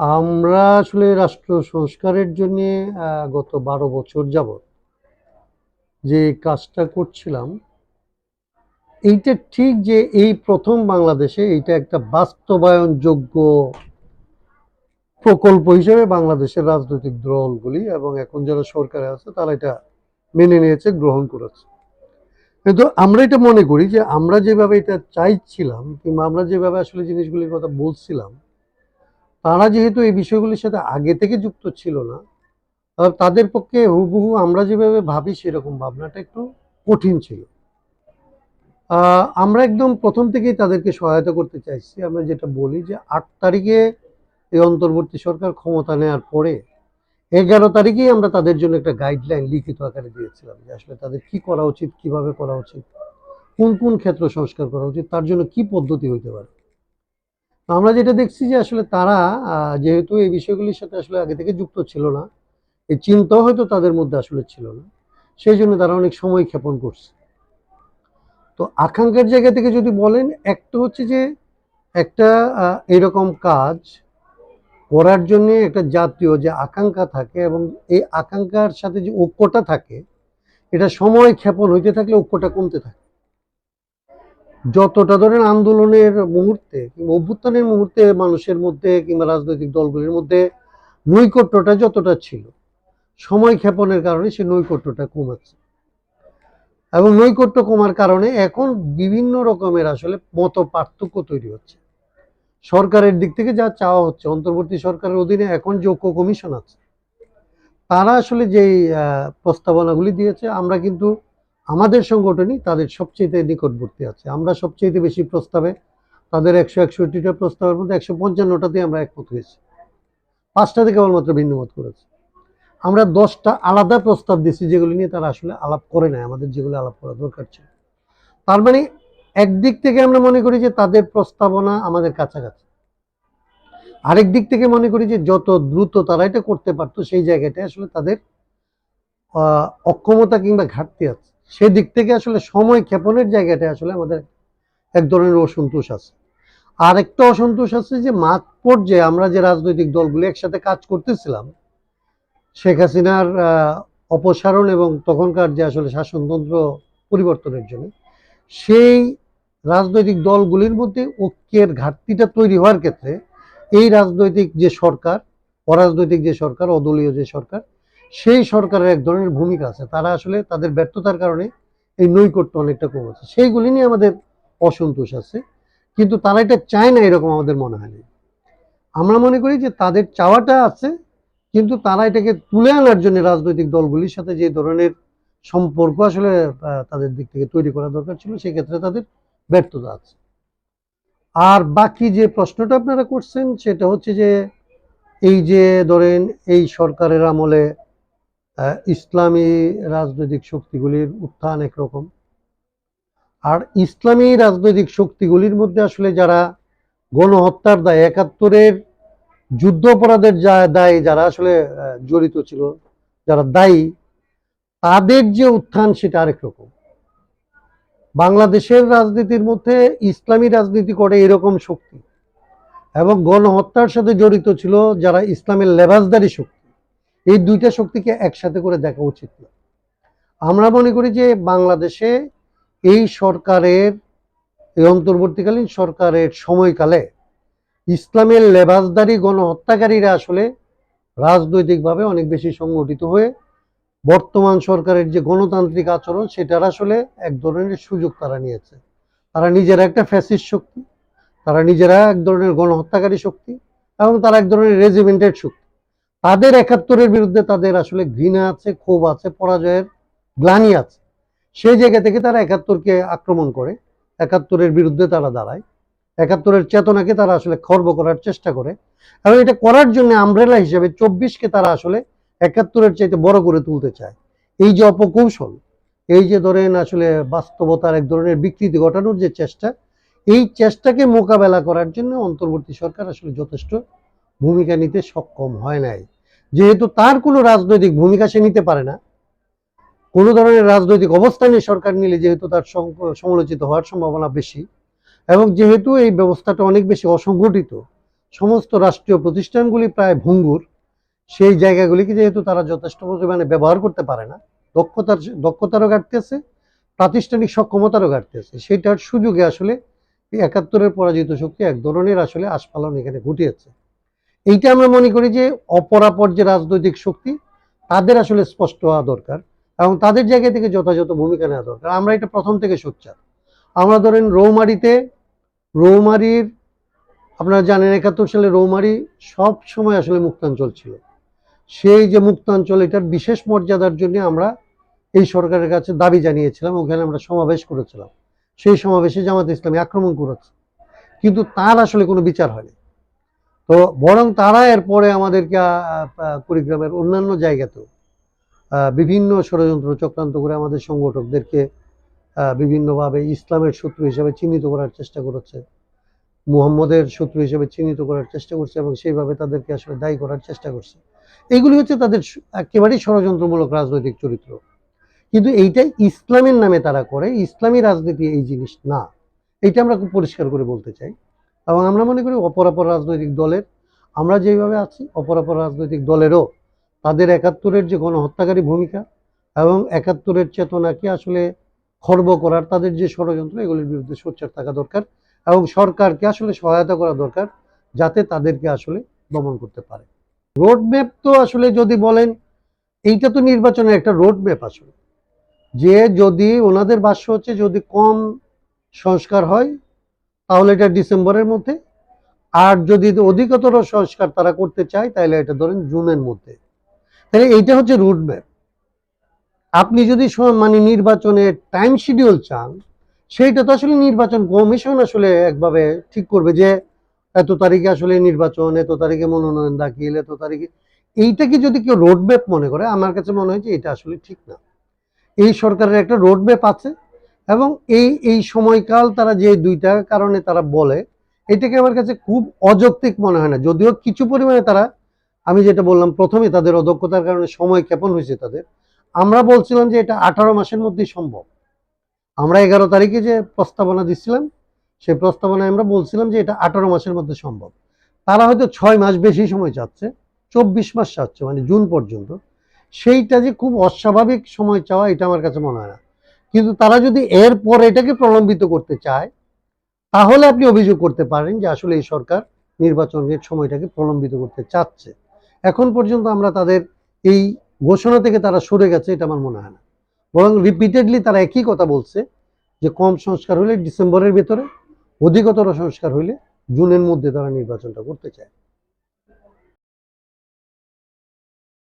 আমরা আসলে রাষ্ট্র সংস্কারের জন্য গত বারো বছর যাবৎ যে কাজটা করছিলাম, এইটা ঠিক যে এই প্রথম বাংলাদেশে এইটা একটা বাস্তবায়নযোগ্য প্রকল্প হিসেবে বাংলাদেশের রাজনৈতিক দলগুলি এবং এখন যারা সরকারে আছে, তারা এটা মেনে নিয়েছে, গ্রহণ করেছে। কিন্তু আমরা এটা মনে করি যে আমরা যেভাবে এটা চাইছিলাম কিংবা আমরা যেভাবে আসলে জিনিসগুলির কথা বলছিলাম তারা যেহেতু এই বিষয়গুলির সাথে আগে থেকে যুক্ত ছিল না তাদের পক্ষে হুবহু আমরা যেভাবে ভাবি সেরকম ভাবনাটা একটু কঠিন ছিল। আমরা একদম প্রথম থেকেই তাদেরকে সহায়তা করতে চাইছি। আমরা যেটা বলি যে আট তারিখে এই অন্তর্বর্তী সরকার ক্ষমতা নেওয়ার পরে এগারো তারিখেই আমরা তাদের জন্য একটা গাইডলাইন লিখিত আকারে দিয়েছিলাম যে আসলে তাদের কি করা উচিত, কীভাবে করা উচিত, কোন কোন ক্ষেত্র সংস্কার করা উচিত, তার জন্য কি পদ্ধতি হইতে পারে। তো আমরা যেটা দেখছি যে আসলে তারা যেহেতু এই বিষয়গুলির সাথে আসলে আগে থেকে যুক্ত ছিল না, এই চিন্তাও হয়তো তাদের মধ্যে আসলে ছিল না। সেই জন্য তারা অনেক সময় ক্ষেপণ করছে। তো আকাঙ্ক্ষার জায়গা থেকে যদি বলেন একটা হচ্ছে যে একটা এরকম কাজ করার জন্য একটা জাতীয় যে আকাঙ্ক্ষা থাকে এবং এই আকাঙ্ক্ষার সাথে যে ঐক্যটা থাকে, এটা সময় ক্ষেপণ হইতে থাকলে ঐক্যটা কমতে থাকে। যতটা ধরেন আন্দোলনের মুহূর্তে অভ্যুত্থানের মুহূর্তে মানুষের মধ্যে কিংবা রাজনৈতিক দলগুলির মধ্যে নৈকট্যটা যতটা ছিল, সময় ক্ষেপণের কারণে সে নৈকট্যটা কমেছে। এবং নৈকট্য কমার কারণে এখন বিভিন্ন রকমের আসলে মত পার্থক্য তৈরি হচ্ছে। সরকারের দিক থেকে যা চাওয়া হচ্ছে, অন্তর্বর্তী সরকারের অধীনে এখন যোগ্য কমিশন আছে। তারা আসলে যেই প্রস্তাবনাগুলি দিয়েছে, আমরা কিন্তু আমাদের সংগঠনই তাদের সবচেয়ে নিকটবর্তী আছে। আমরা সবচেয়ে বেশি প্রস্তাবে, তাদের একশো একষট্টিটা প্রস্তাবের মধ্যে একশো পঞ্চান্নটাতে আমরা একমত হয়েছি। পাঁচটাতে কেবলমাত্র ভিন্নমত করেছে। আমরা দশটা আলাদা প্রস্তাব দিচ্ছি যেগুলি নিয়ে তারা আসলে আলাপ করে নাই, আমাদের যেগুলো আলাপ করা দরকার ছিল। তার মানে একদিক থেকে আমরা মনে করি যে তাদের প্রস্তাবনা আমাদের কাছাকাছি। আরেক দিক থেকে মনে করি যে যত দ্রুত তারা এটা করতে পারতো, সেই জায়গাটায় আসলে তাদের অক্ষমতা কিংবা ঘাটতি আছে। সেদিক থেকে আসলে সময় ক্ষেপণের জায়গাটা আসলে আমাদের এক ধরনের অসন্তোষ আছে। আর একটা অসন্তোষ আছে যে মাঠ পর্যায়ে আমরা যে রাজনৈতিক দলগুলি একসাথে কাজ করতেছিলাম, শেখ হাসিনার অপসারণ এবং তখনকার যে আসলে শাসনতন্ত্র পরিবর্তনের জন্য, সেই রাজনৈতিক দলগুলির মধ্যে ঐক্যের ঘাটতিটা তৈরি হওয়ার ক্ষেত্রে এই রাজনৈতিক যে সরকার, অরাজনৈতিক যে সরকার, অদলীয় যে সরকার সেই সরকারের এক ধরনের ভূমিকা আছে। তারা আসলে তাদের ব্যর্থতার কারণে এই নৈকট্য অনেকটা কমেছে। সেইগুলি নিয়ে আমাদের অসন্তোষ আছে। কিন্তু তারা এটা চায় না এরকম আমাদের মনে হয় না আমরা মনে করি যে তাদের চাওয়াটা আছে, কিন্তু তারা এটাকে তুলে আনার জন্য রাজনৈতিক দলগুলির সাথে যে ধরনের সম্পর্ক আসলে তাদের দিক থেকে তৈরি করা দরকার ছিল, সেক্ষেত্রে তাদের ব্যর্থতা আছে। আর বাকি যে প্রশ্নটা আপনারা করছেন, সেটা হচ্ছে যে এই যে ধরেন এই সরকারের আমলে ইসলামী রাজনৈতিক শক্তিগুলির উত্থান একরকম। আর ইসলামী রাজনৈতিক শক্তিগুলির মধ্যে আসলে যারা গণহত্যার দায়, একাত্তরের যুদ্ধ অপরাধের যা- দায়ে যারা আসলে জড়িত ছিল, যারা দায়ী, তাদের যে উত্থান সেটা আরেক রকম। বাংলাদেশের রাজনীতির মধ্যে ইসলামী রাজনীতি করে এরকম শক্তি এবং গণহত্যার সাথে জড়িত ছিল যারা ইসলামের লেবাসদারি শক্তি। এই দুইটা শক্তিকে একসাথে করে দেখা উচিত না। আমরা মনে করি যে বাংলাদেশে এই সরকারের, এই অন্তর্বর্তীকালীন সরকারের সময়কালে ইসলামের লেবাসদারি গণহত্যাকারীরা আসলে রাজনৈতিকভাবে অনেক বেশি সংগঠিত হয়ে বর্তমান সরকারের যে গণতান্ত্রিক আচরণ, সেটার আসলে এক ধরনের সুযোগ তারা নিয়েছে। তারা নিজেরা একটা ফ্যাসিস্ট শক্তি, তারা নিজেরা এক ধরনের গণহত্যাকারী শক্তি এবং তারা এক ধরনের রেজিমেন্টেড শক্তি। তাদের একাত্তরের বিরুদ্ধে তাদের আসলে ঘৃণা আছে, ক্ষোভ আছে, পরাজয়ের গ্লানি আছে। সেই জায়গা থেকে তারা একাত্তরকে আক্রমণ করে। একাত্তরের বিরুদ্ধে তারা দাঁড়ায়। একাত্তরের চেতনাকে তারা আসলে খর্ব করার চেষ্টা করে। এবং এটা করার জন্য আমব্রেলা হিসেবে চব্বিশকে তারা আসলে একাত্তরের চাইতে বড় করে তুলতে চায়। এই যে অপকৌশল, এই যে ধরেন আসলে বাস্তবতার এক ধরনের বিকৃতি ঘটানোর যে চেষ্টা, এই চেষ্টাকে মোকাবেলা করার জন্য অন্তর্বর্তী সরকার আসলে যথেষ্ট ভূমিকা নিতে সক্ষম হয় নাই। যেহেতু তার কোনো রাজনৈতিক ভূমিকা সে নিতে পারে না, কোনো ধরনের রাজনৈতিক অবস্থানে সরকার নিলে যেহেতু তার সমালোচিত হওয়ার সম্ভাবনা বেশি এবং যেহেতু এই ব্যবস্থাটা অনেক বেশি অসংগঠিত, সমস্ত রাষ্ট্রীয় প্রতিষ্ঠানগুলি প্রায় ভঙ্গুর, সেই জায়গাগুলিকে যেহেতু তারা যথেষ্ট পরিমাণে ব্যবহার করতে পারে না, দক্ষতার, দক্ষতারও ঘাটতি আছে প্রাতিষ্ঠানিক সক্ষমতারও ঘাটতি আছে সেটার সুযোগে আসলে একাত্তরের পরাজিত শক্তি এক ধরনের আসলে আস্ফালন এখানে ঘটিয়েছে। এইটা আমরা মনে করি যে অপরাপর যে রাজনৈতিক শক্তি, তাদের আসলে স্পষ্ট হওয়া দরকার এবং তাদের জায়গা থেকে যথাযথ ভূমিকা নেওয়া দরকার। আমরা এটা প্রথম থেকে সোচ্চার। আমরা ধরেন রৌমারিতে, রৌমারির, আপনারা জানেন একাত্তর সালে রৌমারি সব সময় আসলে মুক্তাঞ্চল ছিল। সেই যে মুক্তাঞ্চল, এটার বিশেষ মর্যাদার জন্য আমরা এই সরকারের কাছে দাবি জানিয়েছিলাম, ওখানে আমরা সমাবেশ করেছিলাম। সেই সমাবেশে জামাত ইসলামী আক্রমণ করেছে। কিন্তু তার আসলে কোনো বিচার হয়নি। তো বরং তারা এরপরে আমাদেরকে কুড়িগ্রামের অন্যান্য জায়গাতেও বিভিন্ন ষড়যন্ত্র চক্রান্ত করে আমাদের সংগঠকদেরকে বিভিন্নভাবে ইসলামের শত্রু হিসেবে চিহ্নিত করার চেষ্টা করেছে, মুহাম্মদের শত্রু হিসেবে চিহ্নিত করার চেষ্টা করছে এবং সেইভাবে তাদেরকে আসলে দায়ী করার চেষ্টা করছে। এইগুলি হচ্ছে তাদের একেবারেই ষড়যন্ত্রমূলক রাজনৈতিক চরিত্র। কিন্তু এইটাই ইসলামের নামে তারা করে, ইসলামী রাজনীতি এই জিনিস না। এইটা আমরা খুব পরিষ্কার করে বলতে চাই। এবং আমরা মনে করি অপরাপর রাজনৈতিক দলের, আমরা যেভাবে আছি অপরাপর রাজনৈতিক দলেরও তাদের একাত্তরের যে গণহত্যাকারী ভূমিকা এবং একাত্তরের চেতনাকে আসলে খর্ব করার তাদের যে ষড়যন্ত্র, এগুলির বিরুদ্ধে সোচ্চার থাকা দরকার এবং সরকারকে আসলে সহায়তা করা দরকার যাতে তাদেরকে আসলে দমন করতে পারে। রোড ম্যাপ তো আসলে যদি বলেন, এইটা তো নির্বাচনের একটা রোড ম্যাপ আসলে। যে যদি ওনাদের ভাষ্য হচ্ছে, যদি কম সংস্কার হয় তাহলে এটা ডিসেম্বরের মধ্যে। আর যদি অধিকতর সংস্কার তারা করতে চায়, তাহলে এটা ধরেন জুনের মধ্যে। তাহলে এইটা হচ্ছে রুট ম্যাপ আপনি যদি মানে নির্বাচনের টাইম শিডিউল চান, সেইটা তো আসলে নির্বাচন কমিশন আসলে একভাবে ঠিক করবে যে, এত তারিখে আসলে নির্বাচন, এত তারিখে মনোনয়ন দাখিল, এত তারিখে। এইটাকে যদি কেউ রোড ম্যাপ মনে করে, আমার কাছে মনে হয় যে এটা আসলে ঠিক না। এই সরকারের একটা রোড ম্যাপ আছে। এবং এই এই সময়কাল তারা যে দুইটা কারণে তারা বলে, এটাকে আমার কাছে খুব অযৌক্তিক মনে হয় না। যদিও কিছু পরিমাণে তারা, আমি যেটা বললাম প্রথমে, তাদের অদক্ষতার কারণে সময় ক্ষেপণ হয়েছে তাদের। আমরা বলছিলাম যে এটা আঠারো মাসের মধ্যেই সম্ভব। আমরা এগারো তারিখে যে প্রস্তাবনা দিচ্ছিলাম, সেই প্রস্তাবনায় আমরা বলছিলাম যে এটা আঠারো মাসের মধ্যে সম্ভব। তারা হয়তো ছয় মাস বেশি সময় চাচ্ছে, চব্বিশ মাস চাচ্ছে মানে জুন পর্যন্ত। সেইটা যে খুব অস্বাভাবিক সময় চাওয়া, এটা আমার কাছে মনে হয় না। কিন্তু তারা যদি এরপর এটাকে প্রলম্বিত করতে চায়, তাহলে আপনি অভিযোগ করতে পারেন যে আসলে এই সরকার নির্বাচনের সময়টাকে প্রলম্বিত করতে চাচ্ছে। এখন পর্যন্ত আমরা তাদের এই ঘোষণা থেকে তারা সরে গেছে, এটা আমার মনে হয় না। বরং রিপিটেডলি তারা একই কথা বলছে যে কম সংস্কার হলে ডিসেম্বরের ভেতরে, অধিকতর সংস্কার হইলে জুনের মধ্যে তারা নির্বাচনটা করতে চায়।